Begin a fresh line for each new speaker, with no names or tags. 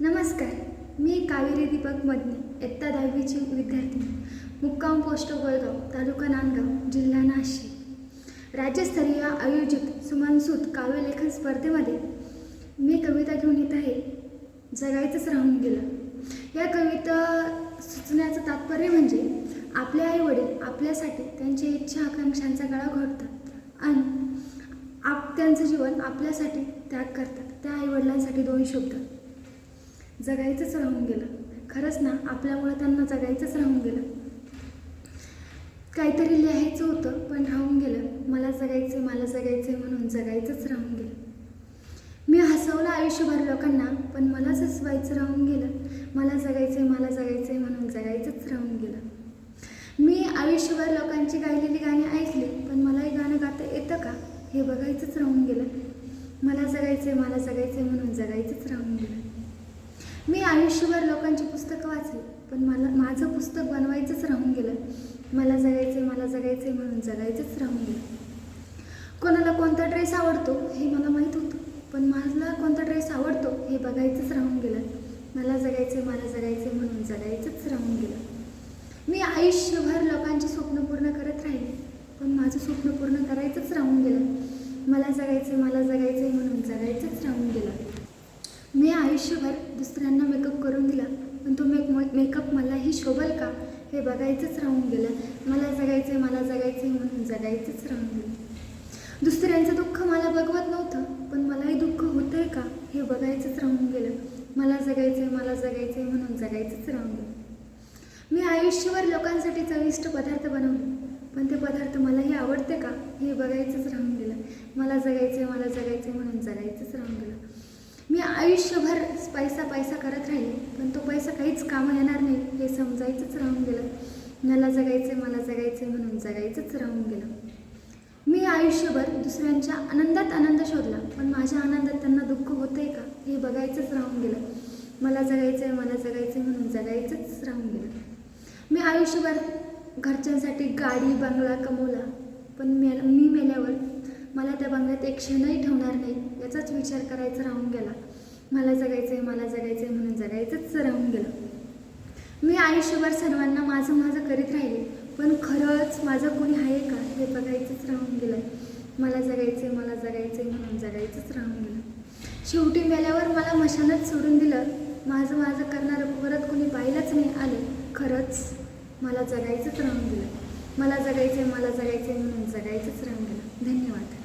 नमस्कार मी कावेरी दीपक मदने इयत्ता दहावीची विद्यार्थिनी मुक्काम पोस्ट गोळगाव तालुका नांदगाव जिल्हा नाशिक. राज्यस्तरीय आयोजित सुमनसूत काव्यलेखन स्पर्धेमध्ये मी कविता घेऊन येत आहे. जगायचंच राहून गेलं. या कविता सुचण्याचं तात्पर्य म्हणजे आपले आई वडील आपल्यासाठी त्यांच्या इच्छा आकांक्षांचा गळा घोटतात आणि आप त्यांचं जीवन आपल्यासाठी त्याग करतात. त्या आईवडिलांसाठी दोन शब्द जगायचंच राहून गेलं. खरंच ना आपल्यामुळे त्यांना जगायचंच राहून गेलं. काहीतरी लिहायचं होतं पण राहून गेलं. मला जगायचं मला जगायचं म्हणून जगायचंच राहून गेलं. मी हसवलं आयुष्यभर लोकांना पण मलाच हसवायचं राहून गेलं. मला जगायचं मला जगायचं म्हणून जगायचंच राहून गेलं. मी आयुष्यभर लोकांची गायलेली गाणी ऐकली पण मला हे गाणं गाता येतं का? हे बघायचंच राहून गेलं. मला जगायचं मला जगायचं म्हणून जगायचंच राहून गेलं. मी आयुष्यभर लोकांची पुस्तकं वाचली पण मला माझं पुस्तक बनवायचंच राहून गेलं. मला जगायचं मला जगायचं म्हणून जगायचंच राहून गेलं. कोणाला कोणता ड्रेस आवडतो हे मला माहीत होतं पण मला कोणता ड्रेस आवडतो हे बघायचंच राहून गेलं. मला जगायचं मला जगायचं म्हणून जगायचंच राहून गेलं. मी आयुष्यभर लोकांची स्वप्न पूर्ण करत राहिले पण माझं स्वप्न पूर्ण करायचंच राहून गेलं. मला जगायचं मला जगायचं म्हणून जगायचंच राहून गेलं. मी आयुष्यभर दुसऱ्यांना मेकअप करून दिला पण तो मेक मेकअप मलाही शोभल का? हे बघायचंच राहून गेलं. मला जगायचं मला जगायचं म्हणून जगायचंच राहून गेलं. दुसऱ्यांचं दुःख मला बघवत नव्हतं पण मलाही दुःख होतं आहे का? हे बघायचंच राहून गेलं. मला जगायचं मला जगायचं म्हणून जगायचंच राहून गेलं. मी आयुष्यभर लोकांसाठी चविष्ट पदार्थ बनवले पण ते पदार्थ मलाही आवडते का? हे बघायचंच राहून गेलं. मला जगायचं मला जगायचं म्हणून जगायचंच राहून गेलं. मी आयुष्यभर पैसा पैसा करत राहिले पण तो काहीच कामं येणार नाही. हे समजायचंच राहून गेलं. मला जगायचं मला जगायचं म्हणून जगायचंच राहून गेलं. मी आयुष्यभर दुसऱ्यांच्या आनंदात आनंद शोधला. पण माझ्या आनंदात त्यांना दुःख होतंय का? हे बघायचंच राहून गेलं. मला जगायचं आहे मला जगायचं आहे म्हणून जगायचंच राहून गेलं. मी आयुष्यभर घरच्यांसाठी गाडी बंगला कमवला. पण मे मी मेल्यावर मला त्या बंगल्यात एक क्षणही ठेवणार नाही याचाच विचार करायचा राहून गेला. मला जगायचं आहे मला जगायचं आहे म्हणून जगायचंच राहून गेलं. मी आयुष्यभर सर्वांना माझं माझं करीत राहिले पण खरंच माझं कोणी आहे का हे बघायचंच राहून गेलं. मला जगायचं आहे मला जगायचं आहे म्हणून जगायचंच राहून गेलं. शेवटी मेल्यावर मला मशानच सोडून दिलं. माझं माझं करणारं परत कोणी पाहिलंच नाही आलं. खरंच मला जगायचंच राहून गेलं. मला जगायचं आहे मला जगायचं आहे म्हणून जगायचंच राहून गेलं. धन्यवाद.